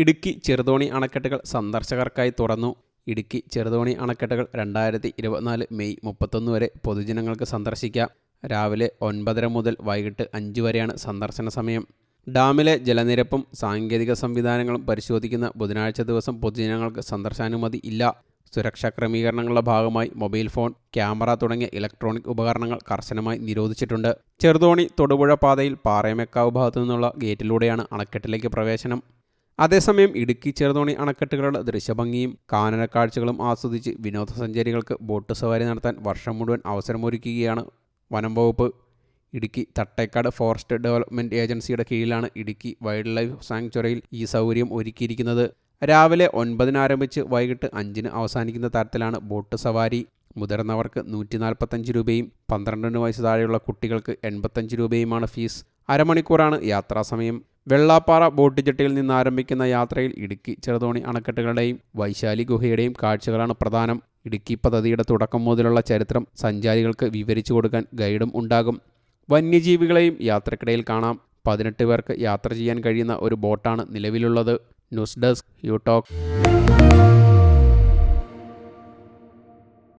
ഇടുക്കി ചെറുതോണി അണക്കെട്ടുകൾ സന്ദർശകർക്കായി തുറന്നു. ഇടുക്കി ചെറുതോണി അണക്കെട്ടുകൾ രണ്ടായിരത്തി ഇരുപത്തിനാല് മെയ് മുപ്പത്തൊന്ന് വരെ പൊതുജനങ്ങൾക്ക് സന്ദർശിക്കാം. രാവിലെ ഒൻപതര മുതൽ വൈകിട്ട് അഞ്ച് വരെയാണ് സന്ദർശന സമയം. ഡാമിലെ ജലനിരപ്പും സാങ്കേതിക സംവിധാനങ്ങളും പരിശോധിക്കുന്ന ബുധനാഴ്ച ദിവസം പൊതുജനങ്ങൾക്ക് സന്ദർശനാനുമതി ഇല്ല. സുരക്ഷാ ക്രമീകരണങ്ങളുടെ ഭാഗമായി മൊബൈൽ ഫോൺ ക്യാമറ തുടങ്ങിയ ഇലക്ട്രോണിക് ഉപകരണങ്ങൾ കർശനമായി നിരോധിച്ചിട്ടുണ്ട്. ചെറുതോണി തൊടുപുഴ പാതയിൽ പാറയമേക്കാവ് ഭാഗത്തു നിന്നുള്ള ഗേറ്റിലൂടെയാണ് അണക്കെട്ടിലേക്ക് പ്രവേശനം. അതേസമയം ഇടുക്കി ചെറുതോണി അണക്കെട്ടുകളുടെ ദൃശ്യഭംഗിയും കാനന കാഴ്ചകളും ആസ്വദിച്ച് വിനോദസഞ്ചാരികൾക്ക് ബോട്ട് സവാരി നടത്താൻ വർഷം മുഴുവൻ അവസരമൊരുക്കുകയാണ് വനം വകുപ്പ്. ഇടുക്കി തട്ടേക്കാട് ഫോറസ്റ്റ് ഡെവലപ്മെന്റ് ഏജൻസിയുടെ കീഴിലാണ് ഇടുക്കി വൈൽഡ് ലൈഫ് സാങ്ച്വറിയിൽ ഈ സൗകര്യം ഒരുക്കിയിരിക്കുന്നത്. രാവിലെ ഒൻപതിന് ആരംഭിച്ച് വൈകിട്ട് അഞ്ചിന് അവസാനിക്കുന്ന തരത്തിലാണ് ബോട്ട് സവാരി. മുതിർന്നവർക്ക് നൂറ്റി നാൽപ്പത്തഞ്ച് രൂപയും പന്ത്രണ്ടിന് വയസ്സ് താഴെയുള്ള കുട്ടികൾക്ക് എൺപത്തഞ്ച് രൂപയുമാണ് ഫീസ്. അരമണിക്കൂറാണ് യാത്രാസമയം വെള്ളാപ്പാറ ബോട്ട് ജെട്ടിയിൽ നിന്ന് ആരംഭിക്കുന്ന യാത്രയിൽ ഇടുക്കി ചെറുതോണി അണക്കെട്ടുകളുടെയും വൈശാലി ഗുഹയുടെയും കാഴ്ചകളാണ് പ്രധാനം. ഇടുക്കി പദ്ധതിയുടെ തുടക്കം മുതലുള്ള ചരിത്രം സഞ്ചാരികൾക്ക് വിവരിച്ചു കൊടുക്കാൻ ഗൈഡും ഉണ്ടാകും. വന്യജീവികളെയും യാത്രക്കിടയിൽ കാണാം. പതിനെട്ട് പേർക്ക് യാത്ര ചെയ്യാൻ കഴിയുന്ന ഒരു ബോട്ടാണ് നിലവിലുള്ളത്. News desk U